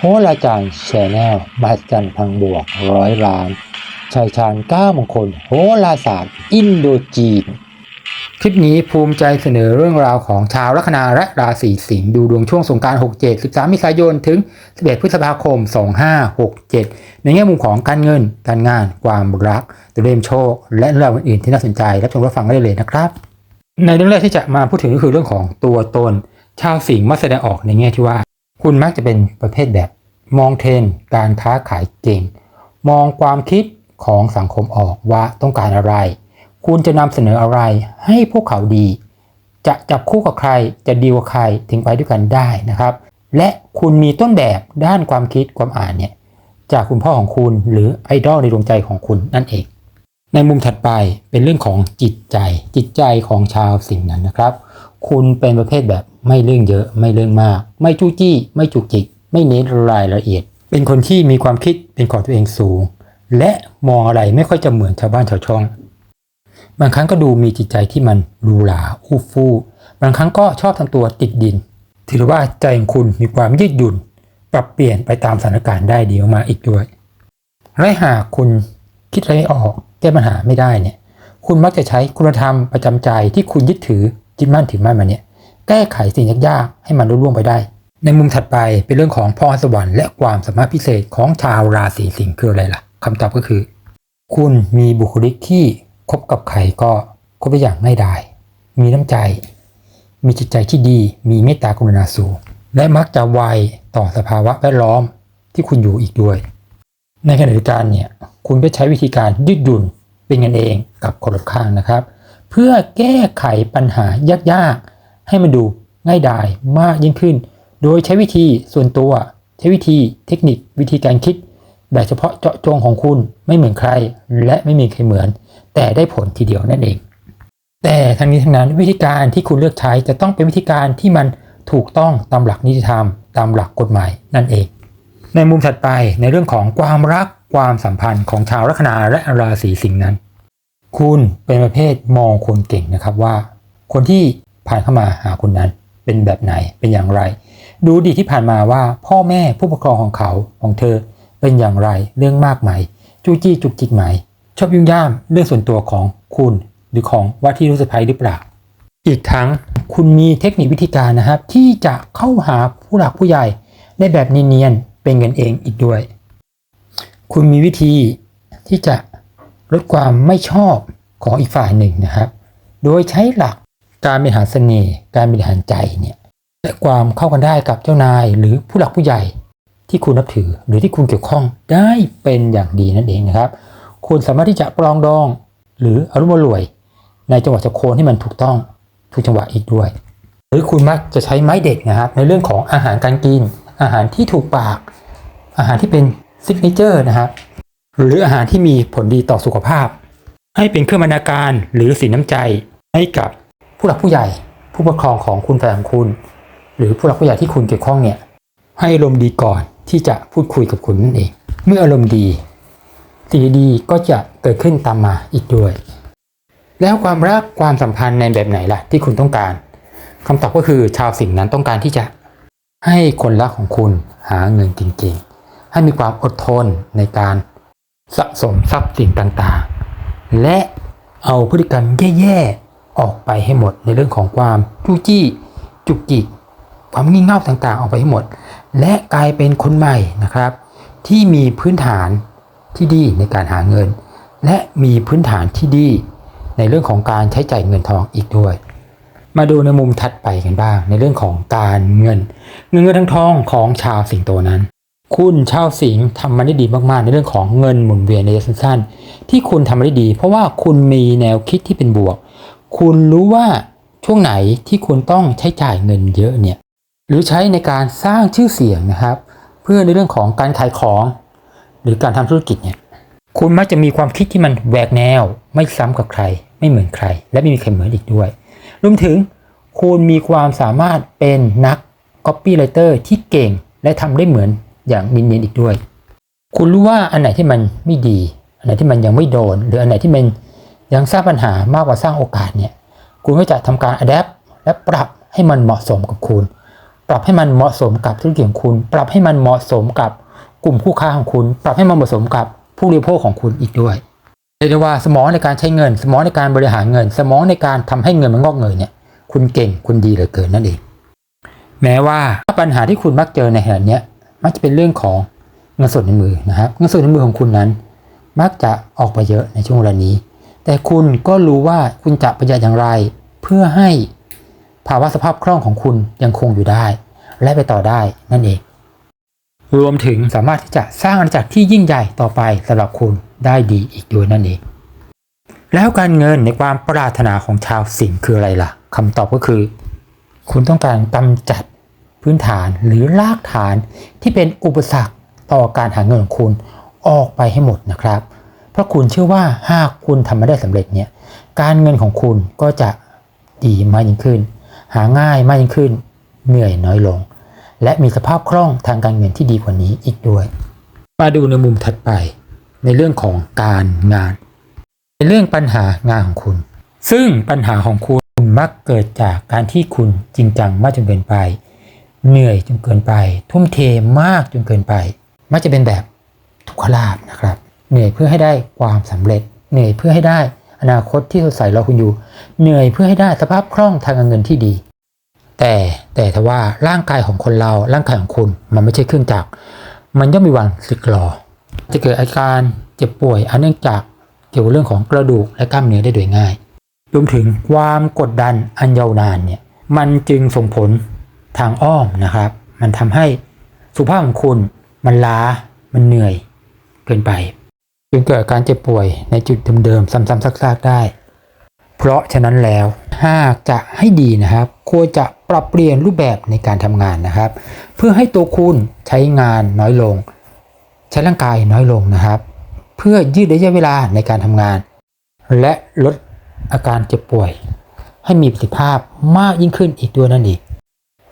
โหราจารย์แชนแนลมหัศจรรย์พังบวกร้อยล้านชายชาญก้ามงคล โหราศาสตร์ อินโดจีน คลิปนี้ภูมิใจเสนอเรื่องราวของชาวลัคนาและราศีสิงห์ดูดวงช่วงสงกราร 67 13 มิถุนายน ถึง 11 พฤษภาคม 2567 ในแง่มุมของการเงิน การงาน ความรักตัวเลขโชค และเรื่องอื่นๆที่น่าสนใจ รับชมรับฟังได้เลยนะครับ ในเรื่องแรกที่จะมาพูดถึงก็คือเรื่องของตัวตน ชาวสิงห์มักแสดงออกในแง่ที่ว่า คุณมักจะเป็นประเภทแบบ มองเทรนด์การค้าขายเก่ง มองความคิดของสังคมออกว่าต้องการอะไร คุณจะนำเสนออะไรให้พวกเขาดี จะจับคู่กับใครจะดีลกับใครถึงไปด้วยกันได้นะครับ และคุณมีต้นแบบด้านความคิดความอ่านเนี่ยจากคุณพ่อของคุณหรือไอดอลในดวงใจของคุณนั่นเอง ในมุมถัดไปเป็นเรื่องของจิตใจ จิตใจของชาวสิงห์นั้นนะครับ คุณเป็นประเภทแบบไม่เรื่องเยอะไม่เรื่องมาก ไม่จู้จี้ ไม่จุกจิก ไม่เน้นรายละเอียด เป็นคนที่มีความคิดเป็นของตัวเองสูง และมองอะไรไม่ค่อยจะเหมือนชาวบ้านชาวช่อง บางครั้งก็ดูมีจิตใจที่มันรูหราอู้ฟู่บางครั้งก็ชอบทำตัวติดดิน ถือว่าใจของคุณมีความยืดหยุ่น ปรับเปลี่ยนไปตามสถานการณ์ได้ดีมากอีกด้วยและหากคุณคิดอะไรไม่ออกแก้ปัญหาไม่ได้เนี่ย คุณมักจะใช้คุณธรรมประจำใจที่คุณยึดถือ ยึดมั่นถือมั่นมาเนี่ยแก้ไขสิ่งยากๆให้มันรุ่ล่วงไปได้ ในมุมถัดไปเป็นเรื่องของพรสวรรค์และความสามารถพิเศษของชาวราศีสิงห์คืออะไรล่ะคำตอบก็คือ คุณมีบุคลิกที่คบกับใครก็คบได้อย่างง่ายดายมีน้ำใจ มีจิตใจที่ดี มีเมตตากรุณาสูงและมักจะไวต่อสภาวะแวดล้อมที่คุณอยู่อีกด้วย ในขณะเดียวกันเนี่ยคุณก็ใช้วิธีการยืดหยุ่นเป็นกันเองกับคนรอบข้างนะครับ เพื่อแก้ไขปัญหายากๆ ให้มันดูง่ายดายมากยิ่งขึ้น โดยใช้วิธีส่วนตัว ใช้วิธีเทคนิควิธีการคิด แบบเฉพาะเจาะจงของคุณไม่เหมือนใคร และไม่มีใครเหมือน แต่ได้ผลทีเดียวนั่นเอง แต่ทั้งนี้ทั้งนั้นวิธีการที่คุณเลือกใช้จะต้องเป็นวิธีการที่มันถูกต้องตามหลักนิติธรรม ตามหลักกฎหมายนั่นเอง ในมุมถัดไปในเรื่องของความรักความสัมพันธ์ของชาวลัคนาและราศีสิงห์นั้น คุณเป็นประเภทมองคนเก่งนะครับว่า คนที่ผ่านเข้ามาหาคุณนั้นเป็นแบบไหนเป็นอย่างไร ดูดีที่ผ่านมาว่าพ่อแม่ผู้ปกครองของเขาของเธอเป็นอย่างไรเรื่องมากไหมจู้จี้จุกจิกไหม ชอบยุ่งย่ามเรื่องส่วนตัวของคุณหรือของว่าที่รู้สะพ้ยหรือเปล่า อีกทั้งคุณมีเทคนิควิธีการนะครับ ที่จะเข้าหาผู้หลักผู้ใหญ่ในแบบเนียนๆเป็นกันเองอีกด้วย คุณมีวิธีที่จะ ลดความไม่ชอบของอีกฝ่ายหนึ่งนะครับ โดยใช้หลักการบริหารเสน่ห์การบริหารใจเนี่ยและความเข้ากันได้กับเจ้านายหรือผู้หลักผู้ใหญ่ที่คุณนับถือหรือที่คุณเกี่ยวข้องได้เป็นอย่างดีนั่นเองนะครับ คุณสามารถที่จะปรองดอง หรืออารมณ์รวย ในจังหวะจะโคนที่มันถูกต้องถูกจังหวะอีกด้วย หรือคุณมักจะใช้ไม้เด็ดนะครับ ในเรื่องของอาหารการกิน อาหารที่ถูกปาก อาหารที่เป็นซิกเนเจอร์นะครับ หรืออาหารที่มีผลดีต่อสุขภาพ ให้เป็นเครื่องบรรณาการหรือสินน้ำใจให้กับผู้หลักผู้ใหญ่ ผู้ปกครองของคุณแฟนของคุณ หรือผู้หลักผู้ใหญ่ที่คุณเกี่ยวข้องเนี่ยให้อารมณ์ดีก่อนที่จะพูดคุยกับคุณนั่นเอง เมื่ออารมณ์ดีสิ่งดีก็จะเกิดขึ้นตามมาอีกด้วย แล้วความรักความสัมพันธ์ในแบบไหนล่ะที่คุณต้องการคำตอบก็คือชาวสิงห์นั้นต้องการที่จะ ให้คนรักของคุณหาเงินเก่งๆให้มีความอดทนในการ สะสมทรัพย์สิ่งต่างๆ และเอาพฤติกรรมแย่ๆ ออกไปให้หมดในเรื่องของความจู้จี้จุกจิกความงี่เง่าต่างๆ ออกไปให้หมด และกลายเป็นคนใหม่นะครับ ที่มีพื้นฐานที่ดีในการหาเงิน และมีพื้นฐานที่ดีในเรื่องของการใช้จ่ายเงินทองอีกด้วย มาดูในมุมถัดไปกันบ้าง ในเรื่องของการเงิน เงินเงินทั้งทองของชาวสิงโตนั้น คุณชาวสิงห์ทำมันได้ดีมากๆ ในเรื่องของเงินหมุนเวียนในระยะสั้นๆที่คุณทำมันได้ดี เพราะว่าคุณมีแนวคิดที่เป็นบวก คุณรู้ว่าช่วงไหนที่คุณต้องใช้จ่ายเงินเยอะเนี่ยหรือใช้ในการสร้างชื่อเสียงนะครับ เพื่อในเรื่องของการขายของ หรือการทำธุรกิจเนี่ยคุณมักจะมีความคิดที่มันแหวกแนว ไม่ซ้ำกับใคร ไม่เหมือนใคร และไม่มีใครเหมือนอีกด้วยรวมถึงคุณมีความสามารถเป็นนัก copywriter ที่เก่งและทำได้เหมือน อย่างนินๆอีกด้วย คุณรู้ว่าอันไหนที่มันไม่ดี อันไหนที่มันยังไม่โดน หรืออันไหนที่มันยังสร้างปัญหามากกว่าสร้างโอกาสเนี่ย คุณก็จะทำการ adapt และปรับให้มันเหมาะสมกับคุณ ปรับให้มันเหมาะสมกับธุรกิจของคุณ ปรับให้มันเหมาะสมกับกลุ่มคู่ค้าของคุณ ปรับให้มันเหมาะสมกับผู้บริโภคของคุณอีกด้วยเรียกได้ว่าสมองในการใช้เงิน สมองในการบริหารเงิน สมองในการทำให้เงินมันงอกเงยเนี่ย คุณเก่งคุณดีเหลือเกินนั่นเองแม้ว่าปัญหาที่คุณมักเจอในขณะนี้ มักจะเป็นเรื่องของเงินสดในมือนะครับ เงินสดในมือของคุณนั้น มักจะออกไปเยอะในช่วงเวลานี้ แต่คุณก็รู้ว่าคุณจะประหยัดอย่างไร เพื่อให้ภาวะสภาพคล่องของคุณยังคงอยู่ได้ และไปต่อได้นั่นเอง รวมถึงสามารถที่จะสร้างอาณาจักรที่ยิ่งใหญ่ต่อไปสำหรับคุณได้ดีอีกด้วยนั่นเอง แล้วการเงินในความปรารถนาของชาวสิงห์คืออะไรล่ะคำตอบก็คือ คุณต้องการกำจัด พื้นฐานหรือรากฐานที่เป็นอุปสรรคต่อการหาเงินของคุณออกไปให้หมดนะครับ เพราะคุณเชื่อว่าหากคุณทำมาได้สำเร็จเนี่ยการเงินของคุณก็จะดีมากยิ่งขึ้น หาง่ายมากยิ่งขึ้น เหนื่อยน้อยลง และมีสภาพคล่องทางการเงินที่ดีกว่านี้อีกด้วย มาดูในมุมถัดไป ในเรื่องของการงาน ในเรื่องปัญหางานของคุณ ซึ่งปัญหาของคุณมักเกิดจากการที่คุณจริงจังมากจนเกินไป เหนื่อยจนเกินไป ทุ่มเทมากจนเกินไป มักจะเป็นแบบทุกขลาบนะครับ เหนื่อยเพื่อให้ได้ความสำเร็จ เหนื่อยเพื่อให้ได้อนาคตที่สดใสรอคุณอยู่ เหนื่อยเพื่อให้ได้สภาพคล่องทางการเงินที่ดี แต่แต่ถ้าว่าร่างกายของคนเราร่างกายของคุณมันไม่ใช่เครื่องจักรมันย่อมมีวันสึกหรอจะเกิดอาการเจ็บป่วยอันเนื่องจากเกี่ยวกับเรื่องของกระดูกและกล้ามเนื้อได้โดยง่ายรวมถึงความกดดันอันยาวนานเนี่ยมันจึงส่งผล ทางอ้อมนะครับ มันทำให้สุขภาพของคุณมันล้ามันเหนื่อยเกินไปจนเกิดการเจ็บป่วยในจุดเดิมๆซ้ำๆซากๆได้ เพราะฉะนั้นแล้วหากจะให้ดีนะครับควรจะปรับเปลี่ยนรูปแบบในการทำงานนะครับ เพื่อให้ตัวคุณใช้งานน้อยลง ใช้ร่างกายน้อยลงนะครับ เพื่อยืดระยะเวลาในการทำงาน และลดอาการเจ็บป่วย ให้มีประสิทธิภาพมากยิ่งขึ้นอีกด้วยนั่นเอง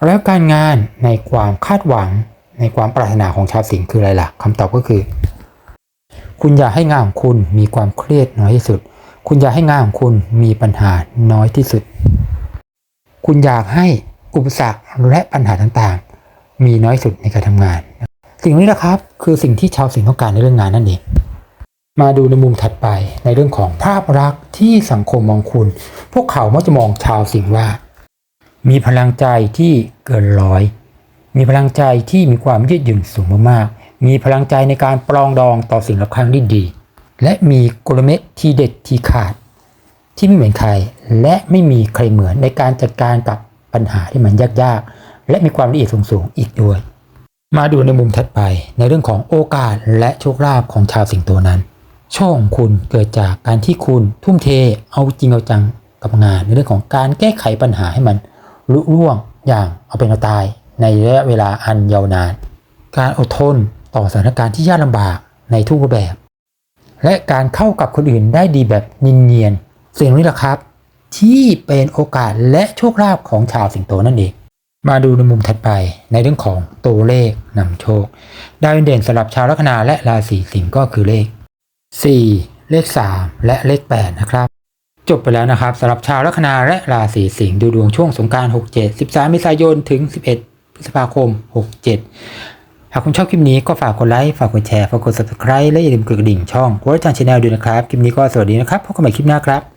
แล้วการงานในความคาดหวังในความปรารถนาของชาวสิงห์คืออะไรล่ะคำตอบก็คือ คุณอยากให้งานของคุณมีความเครียดน้อยที่สุด คุณอยากให้งานของคุณมีปัญหาน้อยที่สุด คุณอยากให้อุปสรรคและปัญหาต่างๆ มีน้อยสุดในการทำงาน สิ่งนี้นะครับคือสิ่งที่ชาวสิงห์ต้องการในเรื่องงานนั่นเองมาดูในมุมถัดไปในเรื่องของภาพลักษณ์ที่สังคมมองคุณ พวกเขามักจะมองชาวสิงห์ว่า มีพลังใจที่เกินร้อย มีพลังใจที่มีความยืดหยุ่นสูงมากๆ มีพลังใจในการปรองดองต่อสิ่งรอบข้างได้ดี และมีกลเม็ดที่เด็ดที่ขาด ที่ไม่เหมือนใคร และไม่มีใครเหมือนในการจัดการกับปัญหาที่มันยากๆ และมีความละเอียดสูงๆ อีกด้วย มาดูในมุมถัดไปในเรื่องของโอกาสและโชคลาภของชาวสิงโตนั้น โชคของคุณเกิดจากการที่คุณทุ่มเทเอาจริงเอาจังกับงานในเรื่องของการแก้ไขปัญหาให้มัน ลุล่วงอย่างเอาเป็นเอาตายในระยะเวลาอันยาวนาน การอดทนต่อสถานการณ์ที่ยากลำบากในทุกรูปแบบ และการเข้ากับคนอื่นได้ดีแบบนินเนียนสิ่งนี้แหละครับ ที่เป็นโอกาสและโชคลาภของชาวสิงโตนั่นเอง มาดูในมุมถัดไปในเรื่องของตัวเลขนำโชค ดาวเด่นสำหรับชาวลัคนาและราศีสิงห์ก็คือเลข 4 เลข 3 และเลข 8 นะครับ จบไปแล้วนะครับสำหรับชาวลัคนาและราศีสิงห์ดูดวงช่วงสงการ67 13เมษายนถึง 11 พฤษภาคม 67 หากคุณชอบคลิปนี้ก็ฝากกดไลค์ฝากกดแชร์ฝากกด subscribe และอย่าลืมกดกระดิ่งช่องวอร์จันชาแนลด้วยนะครับ คลิปนี้ก็สวัสดีนะครับพบกันใหม่คลิปหน้าครับ